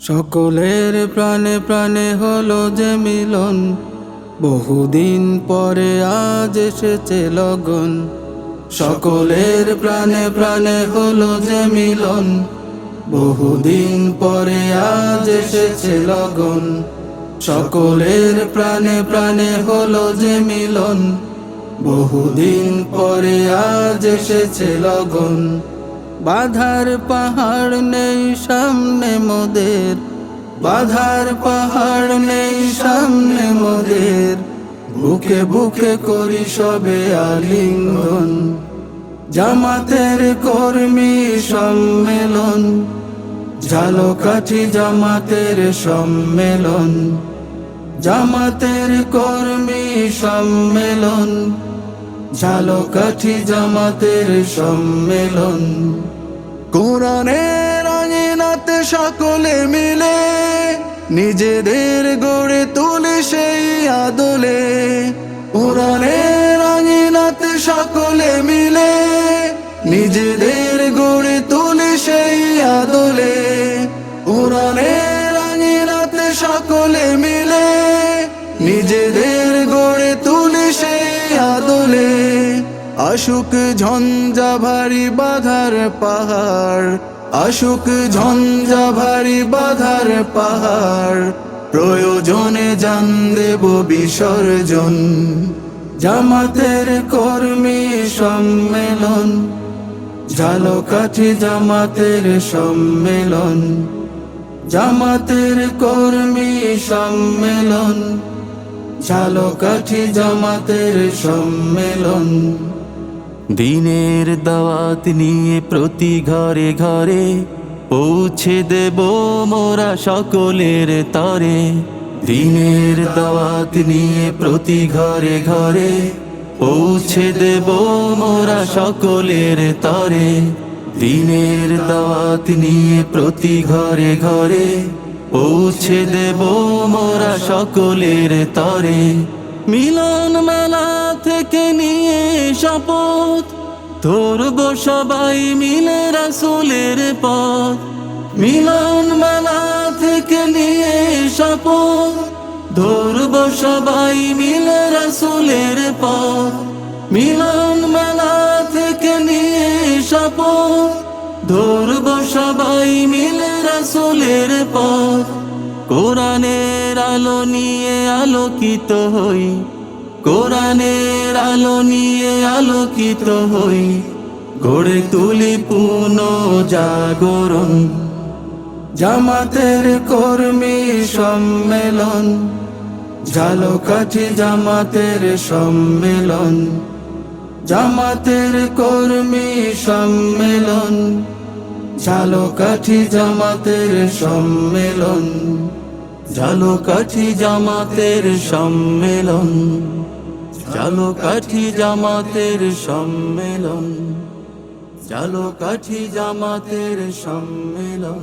সকলের প্রাণে প্রাণে হলো যে মিলন। বহুদিন পরে আজ এসেছে লগন। সকলের প্রাণে প্রাণে হলো যে মিলন। বহুদিন পরে আজ এসেছে লগন। সকলের প্রাণে প্রাণে হলো যে মিলন। বহুদিন পরে আজ এসেছে লগন। বাধার পাহাড় নেই সামনে মোদের, বাধার পাহাড় নেই সামনে মোদের। বুকে বুকে করি সবে আলিঙ্গন, জামাতের কর্মী সম্মেলন। ঝালকাঠি জামাতের সম্মেলন, জামাতের কর্মী সম্মেলন। ঝালকাঠি জামাতের সম্মেলন। কোরআনের আঙিনাতে সকলে মিলে নিজেদের গড়ে তুলে সেই আদলে। কোরআনের আঙিনাতে সকলে মিলে নিজেদের গড়ে তুলে সেই আদলে। কোরআনের আঙিনাতে সকলে মিলে নিজেদের আশুক ঝঞ্ঝা ভারী বাধার পাহাড়, আশুক ঝঞ্ঝা ভারী বাধার পাহাড়, প্রয়োজনে জান দেব বিসর্জন। জামাতের কর্মী সম্মেলন, ঝালকাঠি জামাতের সম্মেলন। জামাতের কর্মী সম্মেলন, ঝালকাঠি জামাতের সম্মেলন। দিনের দাওয়াত নিয়ে প্রতি ঘরে ঘরে পৌঁছে দেব মোরা সকলের তরে। দিনের দাওয়াত নিয়ে প্রতি ঘরে ঘরে পৌঁছে দেব মোরা সকলের তরে। দিনের দাওয়াত নিয়ে প্রতি ঘরে ঘরে পৌঁছে দেব মোরা সকলের তরে। মিলন মেলা থেকে নিয়ে শপথ ধরব সবাই মিলে রাসুলের পথ। মিলন মেলা থেকে নিয়ে শপথ ধরব সবাই মিলে রাসুলের পথ। মিলন মেলা থেকে নিয়ে শপথ ধরব সবাই মিলে রাসুলের পথ। কোরআনের আলো নিয়ে আলোকিত হই, কোরআনের আলো নিয়ে আলোকিত হই, গড়ে তুলি পুন জাগরণ, জামাতের কর্মী সম্মেলন, ঝালকাঠি জামাতের সম্মেলন, জামাতের কর্মী সম্মেলন। ঝালকাঠি জামাতের সম্মেলন ঝালকাঠি জামাতের সম্মেলন ঝালকাঠি জামাতের সম্মেলন ঝালকাঠি জামাতের সম্মেলন।